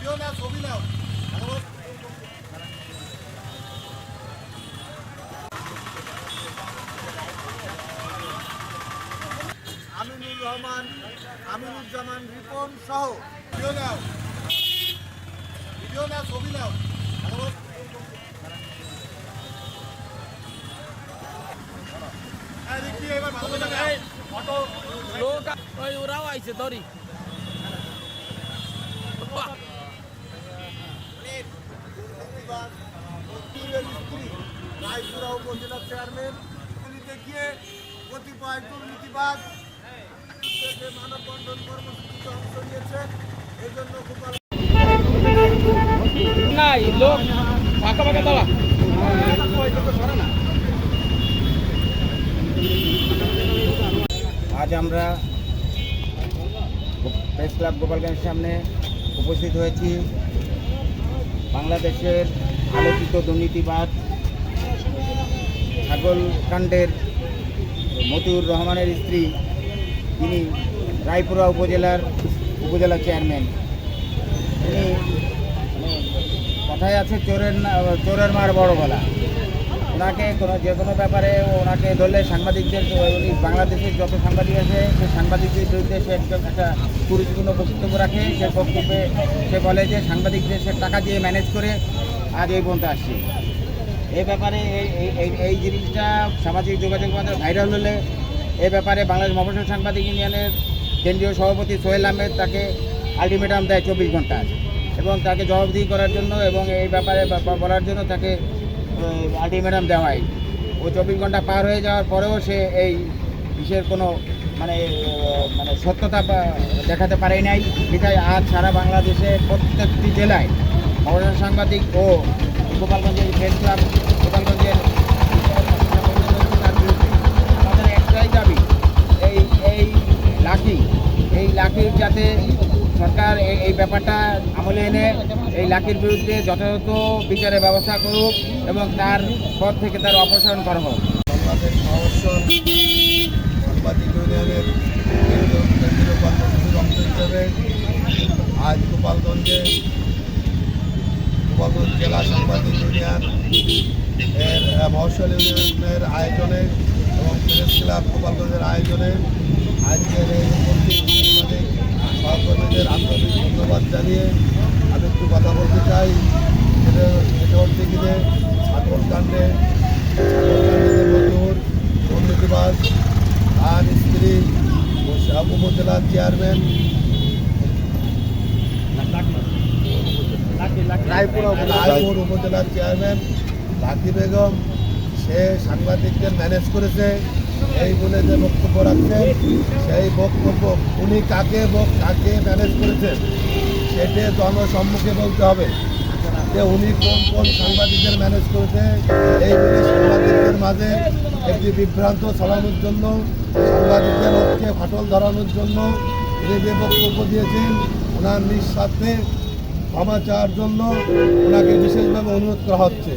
Video নাও ছবি নাও আমিনুর রহমান, আমিনুজ্জামান, রিপন সহ video নাও। Video নাও, ছবি নাও। এই এবার ভালো লোক ওই, ওরাও আইছে, ধরি রায়পুরা উপজেলা চেয়ারম্যান গিয়ে কতিপয় দুর্নীতিবাদ মানববন্ধন কর্মসূচিতে অংশ নিয়েছে। এই জন্য গোপাল নাই লোক ফাঁকা ফাঁকা দাঁড়া আজ আমরা প্রেস ক্লাব গোপালগঞ্জের সামনে উপস্থিত হয়েছি। বাংলাদেশের আলোচিত দুর্নীতিবাদ কাণ্ডের মতিউর রহমানের স্ত্রী, তিনি রায়পুরা উপজেলার উপজেলা চেয়ারম্যান। তিনি কথায় আছে, চোরের চোরের মার বড় গলা। ওনাকে কোনো, যে কোনো ব্যাপারে ওনাকে ধরলে সাংবাদিকদের, উনি বাংলাদেশের যত সাংবাদিক আছে সেই সাংবাদিকদের বিরুদ্ধে সে একটা- একটা গুরুত্বপূর্ণ বক্তব্য রাখে। সে বক্তব্যে, সে বলে যে সাংবাদিকদের সে টাকা দিয়ে ম্যানেজ করে আজ এই পর্যন্ত আসছে। এই ব্যাপারে এই, এই- জিনিসটা সামাজিক যোগাযোগ মাধ্যমে ভাইরাল হলে এ ব্যাপারে বাংলাদেশ মফসল সাংবাদিক ইউনিয়নের কেন্দ্রীয় সভাপতি সোহেল আহমেদ তাকে আলটিমেটাম দেয় চব্বিশ ঘণ্টা এবং তাকে জবাবদিহি করার জন্য এবং এই ব্যাপারে বলার জন্য তাকে আলটিমেটাম দেওয়া হয় ওই চব্বিশ ঘণ্টা পার হয়ে যাওয়ার পরেও সে এই বিষয়ের কোনো মানে মানে সত্যতা দেখাতে পারে নাই। বিধায় আজ সারা বাংলাদেশে প্রত্যেকটি জেলায় মফসল সাংবাদিক ও গোপালগঞ্জের প্রেস ক্লাব গোপালগঞ্জের আমাদের একটাই দাবি, এই এই লাঠি, এই লাঠির যাতে সরকার এই এই ব্যাপারটা আমলে এনে এই লাঠির বিরুদ্ধে যথাযথ বিচারের ব্যবস্থা করুক এবং তার পর থেকে তার অপসারণ করা হোক। সাংবাদিক ইউনিয়নের কেন্দ্রীয় কেন্দ্রীয় কর্মসূচির অংশ হিসেবে আজ গোপালগঞ্জে গোপালগঞ্জ জেলা সাংবাদিক ইউনিয়ন এর আহ, ইউনিয়নের আয়োজনে এবং প্রেস ক্লাব গোপালগঞ্জের আয়োজনে আজকের এই সহকর্মীদের আন্তরিক ধন্যবাদ জানিয়ে আমি একটু কথা বলতে চাই। সেটা সেটা হচ্ছে যে ছাগল কাণ্ডে নতুন আর স্ত্রী উপজেলার চেয়ারম্যান রায়পুর উপজেলার চেয়ারম্যান লাকি বেগম, সে সাংবাদিকদের ম্যানেজ করেছে, এই বলে যে বক্তব্য রাখছেন সেই বক্তব্য উনি কাকে কাকে ম্যানেজ করেছেন, সেটা জনসম্মুখে বলতে হবে। যে উনি কোন কোন সাংবাদিকদের ম্যানেজ করেছে, এই বলে সাংবাদিকদের মাঝে একটি বিভ্রান্ত ছড়ানোর জন্য, সাংবাদিকদের ঐক্যে ফাটল ধরানোর জন্য উনি যে বক্তব্য দিয়েছেন, ওনার নিঃস্বার্থে ক্ষমা চাওয়ার জন্য ওনাকে বিশেষভাবে অনুরোধ করা হচ্ছে।